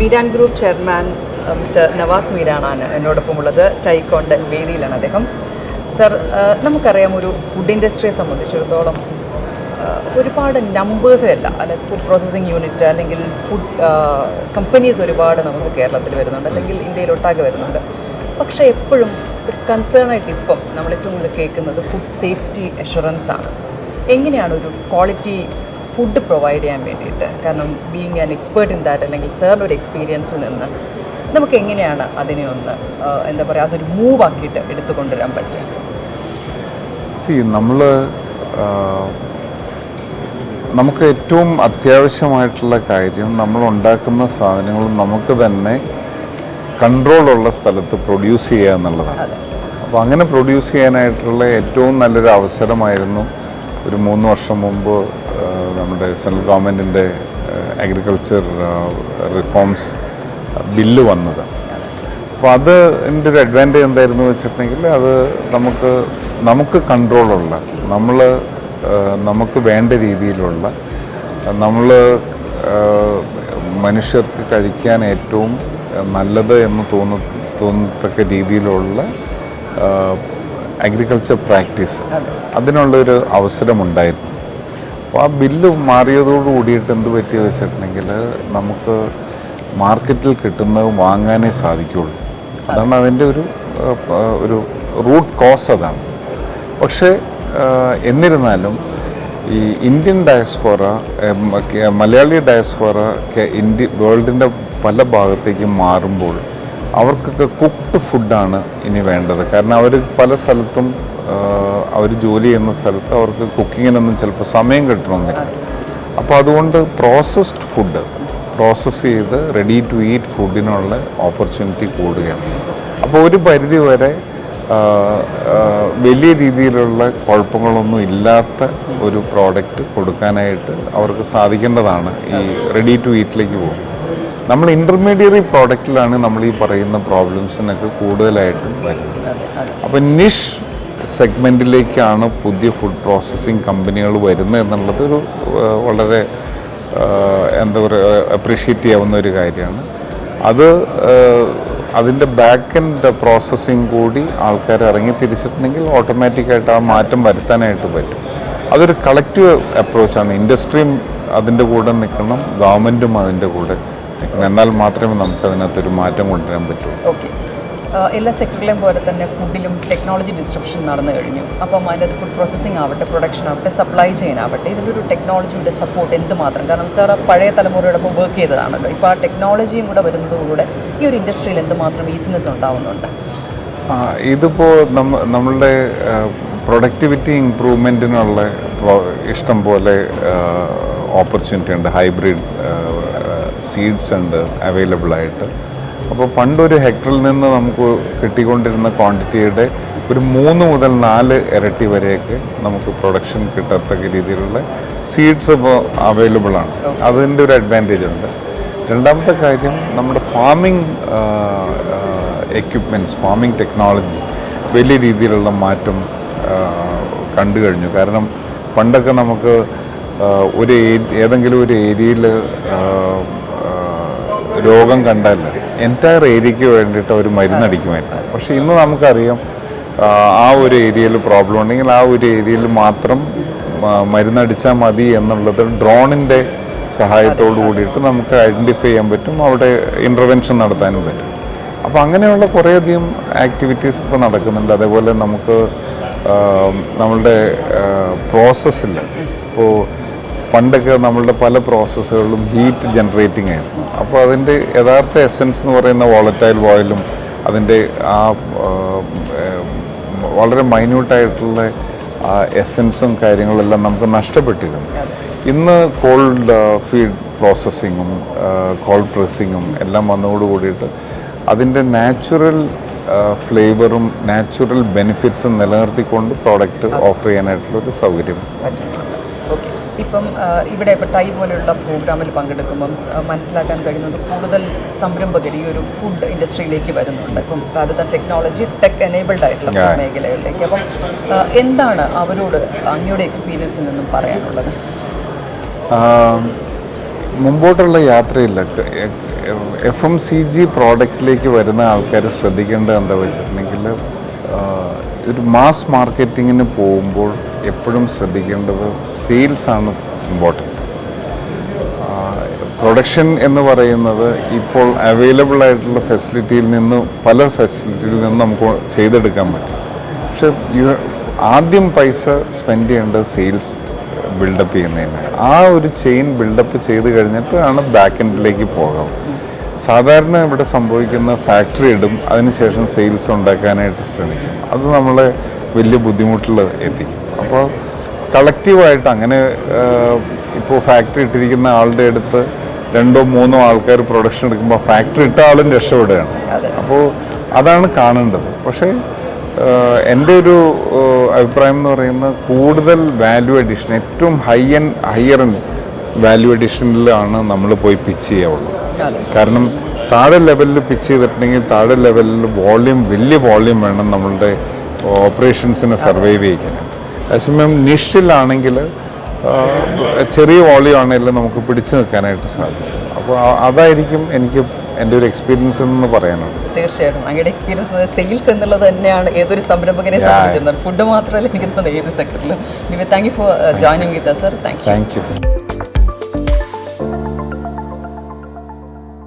Meeran group chairman mister Navas മീരാനാണ് എന്നോടൊപ്പമുള്ളത് ടൈക്കോണ്ട് വേദിയിലാണ് അദ്ദേഹം. സർ നമുക്കറിയാം ഒരു ഫുഡ് ഇൻഡസ്ട്രിയെ സംബന്ധിച്ചിടത്തോളം ഒരുപാട് നമ്പേഴ്സിലല്ല അല്ലെങ്കിൽ ഫുഡ് പ്രോസസ്സിംഗ് യൂണിറ്റ് അല്ലെങ്കിൽ ഫുഡ് കമ്പനീസ് ഒരുപാട് നമുക്ക് കേരളത്തിൽ വരുന്നുണ്ട് അല്ലെങ്കിൽ ഇന്ത്യയിലൊട്ടാകെ വരുന്നുണ്ട്. പക്ഷേ എപ്പോഴും ഒരു കൺസേൺ ആയിട്ട് ഇപ്പം നമ്മൾ ഏറ്റവും കൂടുതൽ കേൾക്കുന്നത് ഫുഡ് സേഫ്റ്റി അഷുറൻസ് ആണ്. എങ്ങനെയാണ് ഒരു ക്വാളിറ്റി ഫുഡ് പ്രൊവൈഡ് ചെയ്യാൻ വേണ്ടിയിട്ട്. കാരണം being an expert in that അല്ലെങ്കിൽ സാറിന്റെ ഒരു എക്സ്പീരിയൻസിൽ നിന്ന് നമുക്ക് എങ്ങനെയാണ് അതിനെ ഒന്ന് എന്താ പറയുക അതൊരു മൂവ് ആക്കിയിട്ട് എടുത്തു കൊണ്ടുവരാൻ പറ്റുക സി നമ്മൾ നമുക്ക് ഏറ്റവും അത്യാവശ്യമായിട്ടുള്ള കാര്യം നമ്മൾ ഉണ്ടാക്കുന്ന സാധനങ്ങൾ നമുക്ക് തന്നെ കൺട്രോളുള്ള സ്ഥലത്ത് പ്രൊഡ്യൂസ് ചെയ്യുക എന്നുള്ളതാണ്. അപ്പോൾ അങ്ങനെ പ്രൊഡ്യൂസ് ചെയ്യാനായിട്ടുള്ള ഏറ്റവും നല്ലൊരു അവസരമായിരുന്നു ഒരു മൂന്ന് വർഷം മുമ്പ് നമ്മുടെ സെൻട്രൽ ഗവൺമെന്റിന്റെ അഗ്രികൾച്ചർ റിഫോംസ് ബില്ല് വന്നത്. അപ്പോൾ അത് എന്റെ ഒരു അഡ്വാന്റേജ് എന്തായിരുന്നു വെച്ചിട്ടുണ്ടെങ്കിൽ അത് നമുക്ക് നമുക്ക് കൺട്രോളുള്ള നമ്മൾ നമുക്ക് വേണ്ട രീതിയിലുള്ള നമ്മൾ മനുഷ്യർക്ക് കഴിക്കാൻ ഏറ്റവും നല്ലത് എന്ന് തോന്നു തോന്നത്തക്ക രീതിയിലുള്ള അഗ്രികൾച്ചർ പ്രാക്ടീസ് അതിനുള്ളൊരു അവസരമുണ്ടായിരുന്നു. അപ്പോൾ ആ ബില്ല് മാറിയതോട് കൂടിയിട്ട് എന്ത് പറ്റിയ വെച്ചിട്ടുണ്ടെങ്കിൽ നമുക്ക് മാർക്കറ്റിൽ കിട്ടുന്നത് വാങ്ങാനേ സാധിക്കുള്ളൂ. അതാണ് അതിന്റെ ഒരു ഒരു റൂട്ട് കോസ് അതാണ്. പക്ഷേ എന്നിരുന്നാലും ഈ Indian diaspora Malayali diaspora India വേൾഡിന്റെ പല ഭാഗത്തേക്കും മാറുമ്പോൾ അവർക്കൊക്കെ കുക്ക്ഡ് ഫുഡാണ് ഇനി വേണ്ടത്. കാരണം അവർ പല സ്ഥലത്തും അവർ ജോലി ചെയ്യുന്ന സ്ഥലത്ത് അവർക്ക് കുക്കിങ്ങിനൊന്നും ചിലപ്പോൾ സമയം കിട്ടണമെന്നില്ല അപ്പോൾ അതുകൊണ്ട് പ്രോസസ്ഡ് ഫുഡ് പ്രോസസ്സ് ചെയ്ത് റെഡി ടു ഈറ്റ് ഫുഡിനുള്ള ഓപ്പർച്യൂണിറ്റി കൂടുകയാണ്. അപ്പോൾ ഒരു പരിധി വരെ വലിയ രീതിയിലുള്ള കുഴപ്പങ്ങളൊന്നും ഇല്ലാത്ത ഒരു പ്രോഡക്റ്റ് കൊടുക്കാനായിട്ട് അവർക്ക് സാധിക്കേണ്ടതാണ് ഈ റെഡി ടു ഈറ്റിലേക്ക് പോകും നമ്മൾ ഇന്റർമീഡിയറി പ്രോഡക്റ്റിലാണ് നമ്മൾ ഈ പറയുന്ന പ്രോബ്ലംസിനൊക്കെ കൂടുതലായിട്ടും വരുന്നത്. അപ്പം നിഷ് സെഗ്മെന്റിലേക്കാണ് പുതിയ ഫുഡ് പ്രോസസ്സിങ് കമ്പനികൾ വരുന്നത് എന്നുള്ളത് ഒരു വളരെ എന്താ പറയുക അപ്രീഷിയേറ്റ് ചെയ്യാവുന്ന ഒരു കാര്യമാണ്. അത് അതിന്റെ ബാക്ക് എൻഡ് പ്രോസസ്സിങ് കൂടി ആൾക്കാർ ഇറങ്ങി തിരിച്ചിട്ടുണ്ടെങ്കിൽ ഓട്ടോമാറ്റിക്കായിട്ട് ആ മാറ്റം വരുത്താനായിട്ട് പറ്റും. അതൊരു കളക്റ്റീവ് അപ്രോച്ചാണ് ഇൻഡസ്ട്രിയും അതിന്റെ കൂടെ നിൽക്കണം ഗവൺമെന്റും അതിന്റെ കൂടെ എന്നാൽ മാത്രമേ നമുക്ക് അതിനകത്തൊരു മാറ്റം കൊണ്ടുവരാൻ പറ്റൂ. ഓക്കെ. എല്ലാ സെക്ടറിലെയും പോലെ തന്നെ ഫുഡിലും ടെക്നോളജി ഡിസ്ട്രപ്ഷൻ നടന്നു കഴിഞ്ഞു. അപ്പം അതിന്റെ ഫുഡ് പ്രോസസ്സിംഗ് ആവട്ടെ പ്രൊഡക്ഷൻ ആവട്ടെ സപ്ലൈ ചെയിൻ ആവട്ടെ ഇതിലൊരു ടെക്നോളജിയുടെ സപ്പോർട്ട് എന്തുമാത്രം? കാരണം സാർ ആ പഴയ തലമുറയോടൊപ്പം വർക്ക് ചെയ്തതാണല്ലോ. ഇപ്പോൾ ആ ടെക്നോളജിയും കൂടെ വരുന്നതോടുകൂടെ ഈ ഒരു ഇൻഡസ്ട്രിയിൽ എന്തുമാത്രം ഈസിനെസ് ഉണ്ടാവുന്നുണ്ട്? ഇതിപ്പോൾ നമ്മ നമ്മളുടെ പ്രൊഡക്ടിവിറ്റി ഇമ്പ്രൂവ്മെന്റിനുള്ള ഇഷ്ടം പോലെ ഓപ്പർച്യൂണിറ്റി ഉണ്ട്. ഹൈബ്രിഡ് സീഡ്സ് ഉണ്ട് അവൈലബിൾ ആയിട്ട്. അപ്പോൾ പണ്ടൊരു ഹെക്ടറിൽ നിന്ന് നമുക്ക് കിട്ടിക്കൊണ്ടിരുന്ന ക്വാണ്ടിറ്റിയുടെ ഒരു മൂന്ന് മുതൽ നാല് ഇരട്ടി വരെയൊക്കെ നമുക്ക് പ്രൊഡക്ഷൻ കിട്ടത്തക്ക രീതിയിലുള്ള സീഡ്സ് ഇപ്പോൾ അവൈലബിൾ ആണ്. അതിന്റെ ഒരു അഡ്വാന്റേജ് ഉണ്ട്. രണ്ടാമത്തെ കാര്യം നമ്മുടെ ഫാമിംഗ് എക്യുപ്മെന്റ്സ് ഫാമിംഗ് ടെക്നോളജി വലിയ രീതിയിലുള്ള മാറ്റം കണ്ടു കഴിഞ്ഞു. കാരണം പണ്ടൊക്കെ നമുക്ക് ഒരു ഏതെങ്കിലും ഒരു ഏരിയയിൽ രോഗം കണ്ടാൽ എന്റയർ ഏരിയയ്ക്ക് വേണ്ടിയിട്ട് അവർ മരുന്നടിക്കുമായിരുന്നു പക്ഷേ ഇന്ന് നമുക്കറിയാം ആ, ഒരു ഏരിയയിൽ പ്രോബ്ലം ഉണ്ടെങ്കിൽ ആ ഒരു ഏരിയയിൽ മാത്രം മരുന്നടിച്ചാൽ മതി എന്നുള്ളത് ഡ്രോണിന്റെ സഹായത്തോടു കൂടിയിട്ട് നമുക്ക് ഐഡന്റിഫൈ ചെയ്യാൻ പറ്റും അവിടെ ഇന്റർവെൻഷൻ നടത്താനും പറ്റും. അപ്പോൾ അങ്ങനെയുള്ള കുറേയധികം ആക്ടിവിറ്റീസ് ഇപ്പോൾ നടക്കുന്നുണ്ട്. അതേപോലെ നമുക്ക് നമ്മളുടെ പ്രോസസ്സിൽ ഇപ്പോൾ പണ്ടൊക്കെ നമ്മളുടെ പല പ്രോസസ്സുകളിലും ഹീറ്റ് ജനറേറ്റിംഗ് ആയിരുന്നു. അപ്പോൾ അതിന്റെ യഥാർത്ഥ എസൻസ് എന്ന് പറയുന്ന വോളറ്റൈൽ ഓയിലും അതിന്റെ ആ വളരെ മൈന്യൂട്ടായിട്ടുള്ള ആ എസൻസും കാര്യങ്ങളെല്ലാം നമുക്ക് നഷ്ടപ്പെട്ടിരുന്നു. ഇന്ന് കോൾഡ് ഫീഡ് പ്രോസസ്സിങ്ങും കോൾഡ് പ്രസ്സിങ്ങും എല്ലാം വന്നതോട് കൂടിയിട്ട് അതിന്റെ നാച്ചുറൽ ഫ്ലേവറും നാച്ചുറൽ ബെനിഫിറ്റ്സും നിലനിർത്തിക്കൊണ്ട് പ്രോഡക്റ്റ് ഓഫർ ചെയ്യാനായിട്ടുള്ള ഒരു സൗകര്യം. ഇപ്പം ഇവിടെ ഇപ്പോൾ ടൈ പോലെയുള്ള പ്രോഗ്രാമിൽ പങ്കെടുക്കുമ്പം മനസ്സിലാക്കാൻ കഴിയുന്നത് കൂടുതൽ സംരംഭകർ ഈ ഒരു ഫുഡ് ഇൻഡസ്ട്രിയിലേക്ക് വരുന്നുണ്ട് ഇപ്പം പ്രാരത ടെക്നോളജി ടെക് എനേബിൾഡ് ആയിട്ടുള്ള. മേഖലകളിലേക്ക് അപ്പം എന്താണ് അവരോട് അങ്ങയുടെ എക്സ്പീരിയൻസിൽ നിന്നും പറയാനുള്ളത് മുമ്പോട്ടുള്ള യാത്രയിൽ എഫ് എം സി ജി പ്രോഡക്റ്റിലേക്ക് വരുന്ന ആൾക്കാർ ശ്രദ്ധിക്കേണ്ടത് എന്താ വെച്ചിട്ടുണ്ടെങ്കിൽ ഒരു മാസ് മാർക്കറ്റിങ്ങിന് പോകുമ്പോൾ എപ്പോഴും ശ്രദ്ധിക്കേണ്ടത് സെയിൽസ് ആണ് ഇമ്പോർട്ടന്റ് പ്രൊഡക്ഷൻ എന്ന് പറയുന്നത് ഇപ്പോൾ അവൈലബിൾ ആയിട്ടുള്ള ഫെസിലിറ്റിയിൽ നിന്ന് പല ഫെസിലിറ്റിയിൽ നിന്ന് നമുക്ക് ചെയ്തെടുക്കാൻ പറ്റും. പക്ഷെ ആദ്യം പൈസ സ്പെൻഡ് ചെയ്യേണ്ടത് സെയിൽസ് ബിൽഡപ്പ് ചെയ്യുന്നതിന്. ആ ഒരു ചെയിൻ ബിൽഡപ്പ് ചെയ്ത് കഴിഞ്ഞിട്ടാണ് ബാക്ക് എൻഡിലേക്ക് പോകാം. സാധാരണ ഇവിടെ സംഭവിക്കുന്ന ഫാക്ടറി ഇടും അതിനുശേഷം സെയിൽസ് ഉണ്ടാക്കാനായിട്ട് ശ്രമിക്കും. അത് നമ്മളെ വലിയ ബുദ്ധിമുട്ടിൽ എത്തിക്കും. അപ്പോൾ കളക്റ്റീവായിട്ട് അങ്ങനെ ഇപ്പോൾ ഫാക്ടറി ഇട്ടിരിക്കുന്ന ആളുടെ അടുത്ത് രണ്ടോ മൂന്നോ ആൾക്കാർ പ്രൊഡക്ഷൻ എടുക്കുമ്പോൾ ഫാക്ടറി ഇട്ട ആളും രക്ഷപ്പെടുകയാണ്. അപ്പോൾ അതാണ് കാണേണ്ടത്. പക്ഷേ എന്റെ ഒരു അഭിപ്രായം എന്ന് പറയുന്നത് കൂടുതൽ വാല്യൂ അഡീഷൻ ഏറ്റവും ഹൈ എൻ ഹയർ വാല്യൂ അഡീഷനിലാണ് നമ്മൾ പോയി പിച്ച് ചെയ്യാവുള്ളൂ. കാരണം താഴെ ലെവലിൽ പിച്ച് ചെയ്തിട്ടുണ്ടെങ്കിൽ താഴെ ലെവലിൽ വോള്യൂം വലിയ വോള്യൂം വേണം നമ്മളുടെ ഓപ്പറേഷൻസിനെ സർവൈവ് ചെയ്യിക്കാനായിട്ട് അതേസമയം നിഷിലാണെങ്കിൽ ചെറിയ വോളിയം ആണെങ്കിലും നമുക്ക് പിടിച്ചു നിൽക്കാനായിട്ട് സാധിക്കും. അപ്പോൾ അതായിരിക്കും എനിക്ക് എന്റെ ഒരു എക്സ്പീരിയൻസ് എന്ന് പറയാനുള്ളത്. തീർച്ചയായിട്ടും. അങ്ങയുടെ എക്സ്പീരിയൻസ് സെയിൽസ് എന്നുള്ളത് തന്നെയാണ് ഏതൊരു സംരംഭകനെ. സംബന്ധിച്ചിരുന്നത് ഫുഡ് മാത്രമല്ല എനിക്ക് തോന്നുന്നത് ഏത് സെക്ടറിലും thank you for joining with sir thank you thank you